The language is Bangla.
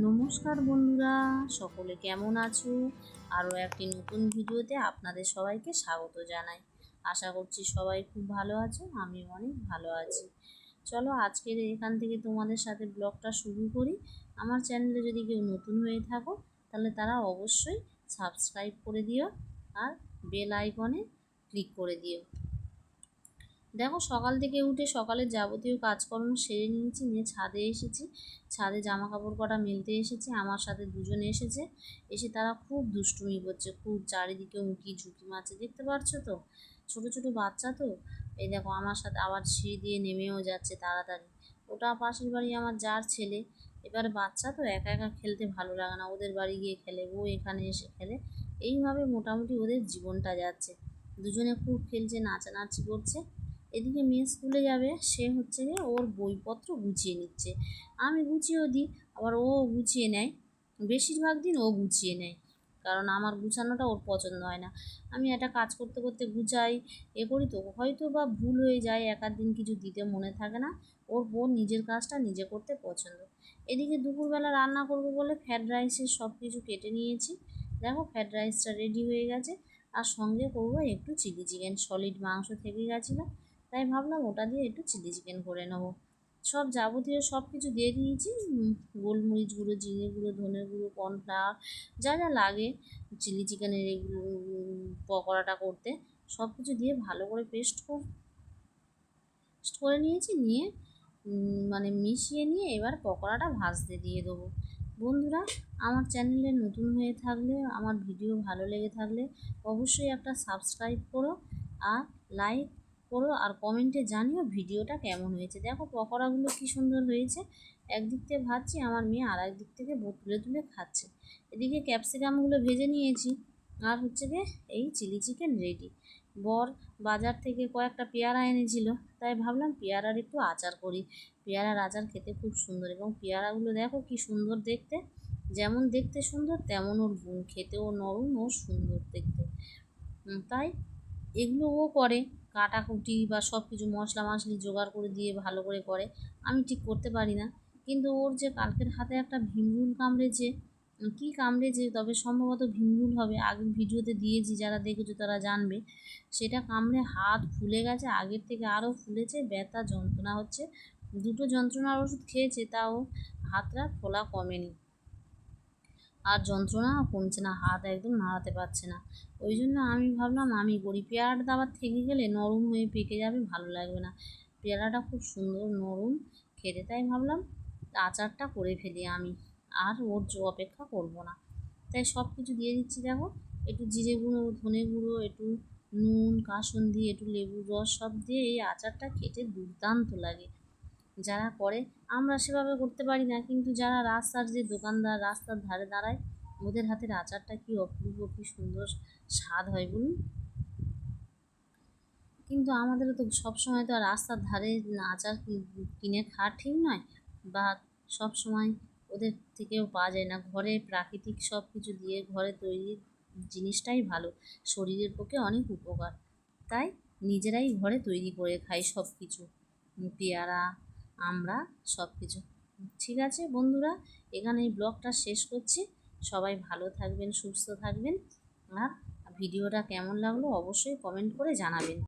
নমস্কার বন্ধুরা, সকলে কেমন আছো? আরও একটি নতুন ভিডিওতে আপনাদের সবাইকে স্বাগত জানাই। আশা করছি সবাই খুব ভালো আছো আমি অনেক ভালো আছি। চলো আজকের এখান থেকে তোমাদের সাথে ব্লগটা শুরু করি। আমার চ্যানেলে যদি কেউ নতুন হয়ে থাকো, তাহলে তারা অবশ্যই সাবস্ক্রাইব করে দিও আর বেল আইকনে ক্লিক করে দিও। দেখো সকাল থেকে উঠে সকালের যাবতীয় কাজকর্ম সেরে নিয়েছি, নিয়ে ছাদে এসেছি। ছাদে জামা কাপড় কটা মেলতে এসেছে, আমার সাথে দুজনে এসেছে। এসে তারা খুব দুষ্টুমি করছে, খুব চারিদিকে উঁকি ঝুঁকি মারছে, দেখতে পারছ তো? ছোট ছোট বাচ্চা তো? এই দেখো আমার সাথে আবার সিঁড়ি দিয়ে নেমেও যাচ্ছে তাড়াতাড়ি। ওটা পাশের বাড়ি আমার যার ছেলে। এবার বাচ্চা তো একা একা খেলতে ভালো লাগে না, ওদের বাড়ি গিয়ে খেলে, ও এখানে এসে খেলে। এইভাবে মোটামুটি ওদের জীবনটা যাচ্ছে। দুজনে খুব খেলছে, নাচানাচি করছে। এদিকে মেয়ে স্কুলে যাবে, সে হচ্ছে যে ওর বইপত্র গুছিয়ে নিচ্ছে। আমি গুছিয়েও দিই, আবার ও গুছিয়ে নেয়। বেশিরভাগ দিন ও গুছিয়ে নেয়, কারণ আমার গুছানোটা ওর পছন্দ হয় না। আমি একটা কাজ করতে করতে গুছাই, এ করি তো হয়তো বা ভুল হয়ে যায় এক দিন কিছু দিতে মনে থাকে না। ওর বোন নিজের কাজটা নিজে করতে পছন্দ। এদিকে দুপুরবেলা রান্না করব বলে ফ্রায়েড রাইসের সব কিছু কেটে নিয়েছি। দেখো ফ্রায়েড রাইসটা রেডি হয়ে গেছে, আর সঙ্গে করব একটু চিলি চিকেন, সলিড মাংস থেকে গেছিল। তাই ভাবলাম ওটা দিয়ে একটু চিলি চিকেন করে নেব। সব যাবতীয় সব কিছু দিয়ে দিয়েছি গোলমরিচ গুঁড়ো, জিরে গুঁড়ো, ধনে গুঁড়ো, কর্নফ্লাওয়ার, যা যা লাগে চিলি চিকেনের এগুলো পকোড়াটা করতে, সব কিছু দিয়ে ভালো করে পেস্ট কর, পেস্ট করে নিয়েছি, নিয়ে মানে মিশিয়ে নিয়ে এবার পকোড়াটা ভাজতে দিয়ে দেবো। বন্ধুরা, আমার চ্যানেলে নতুন হয়ে থাকলে, আমার ভিডিও ভালো লেগে থাকলে অবশ্যই একটা সাবস্ক্রাইব করো আর লাইক করো আর কমেন্টে জানিও ভিডিওটা কেমন হয়েছে। দেখো পকোড়াগুলো কী সুন্দর হয়েছে। একদিক থেকে ভাজছি, আমার মেয়ে আর একদিক থেকে তুলে তুলে খাচ্ছে। এদিকে ক্যাপসিকামগুলো ভেজে নিয়েছি, আর হচ্ছে গিয়ে এই চিলি চিকেন রেডি বর বাজার থেকে কয়েকটা পেয়ারা এনেছিল, তাই ভাবলাম পেয়ারার একটু আচার করি। পেয়ারার আচার খেতে খুব সুন্দর, এবং পেয়ারাগুলো দেখো কি সুন্দর দেখতে। যেমন দেখতে সুন্দর তেমন ওর খেতেও নরম ও সুন্দর দেখতে। তাই এগুলো ও করে, কাটাকুটি বা সব কিছু মশলা মশলি জোগাড় করে দিয়ে ভালো করে করে, আমি ঠিক করতে পারি না। কিন্তু ওর যে কালকের হাতে একটা ভীমরুল কামড়েছে কী কামড়েছে তবে সম্ভবত ভীমরুল হবে, আগের ভিডিওতে দিয়েছি, যারা দেখেছ তারা জানবে। সেটা কামড়ে হাত ফুলে গেছে, আগের থেকে আরও ফুলেছে, ব্যথা যন্ত্রণা হচ্ছে। দুটো যন্ত্রণার ওষুধ খেয়েছে, তাও হাতটা ফোলা কমেনি। আর যন্ত্রণা কমছে না, হাত একদম নাড়াতে পারছে না। ওই জন্য আমি ভাবলাম, আমি করি পেয়ারাটা আবার থেকে গেলে নরম হয়ে পেকে যাবে, ভালো লাগবে না। পেয়ারাটা খুব সুন্দর নরম খেতে, তাই ভাবলাম আচারটা করে ফেলি আমি। আর ওর অপেক্ষা করব না। তাই সব কিছু দিয়ে দিচ্ছি, দেখো। একটু জিরে গুঁড়ো, ধনে গুঁড়ো, একটু নুন, কাসুন্দি, একটু লেবুর রস সব দিয়ে এই আচারটা খেতে দুর্দান্ত লাগে। যারা করে, আমরা সেভাবে করতে পারি না। কিন্তু যারা রাস্তার যে দোকানদার রাস্তার ধারে দাঁড়ায়, ওদের হাতের আচারটা কি অপূর্ব, কি সুন্দর স্বাদ হয় বলুন। কিন্তু আমাদেরও তো সবসময় তো রাস্তার ধারে আচার কিনে খাওয়া ঠিক নয় বা সব সময় ওদের থেকেও পাওয়া যায় না। ঘরে প্রাকৃতিক সব কিছু দিয়ে ঘরে তৈরি জিনিসটাই ভালো। শরীরের পক্ষে অনেক উপকার। তাই নিজেরাই ঘরে তৈরি করে খাই সব কিছু পেয়ারা আমরা সব কিছু ঠিক আছে বন্ধুরা এখানে এই ব্লগটা শেষ করছি। সবাই ভালো থাকবেন, সুস্থ থাকবেন। আর ভিডিওটা কেমন লাগল অবশ্যই কমেন্ট করে জানাবেন।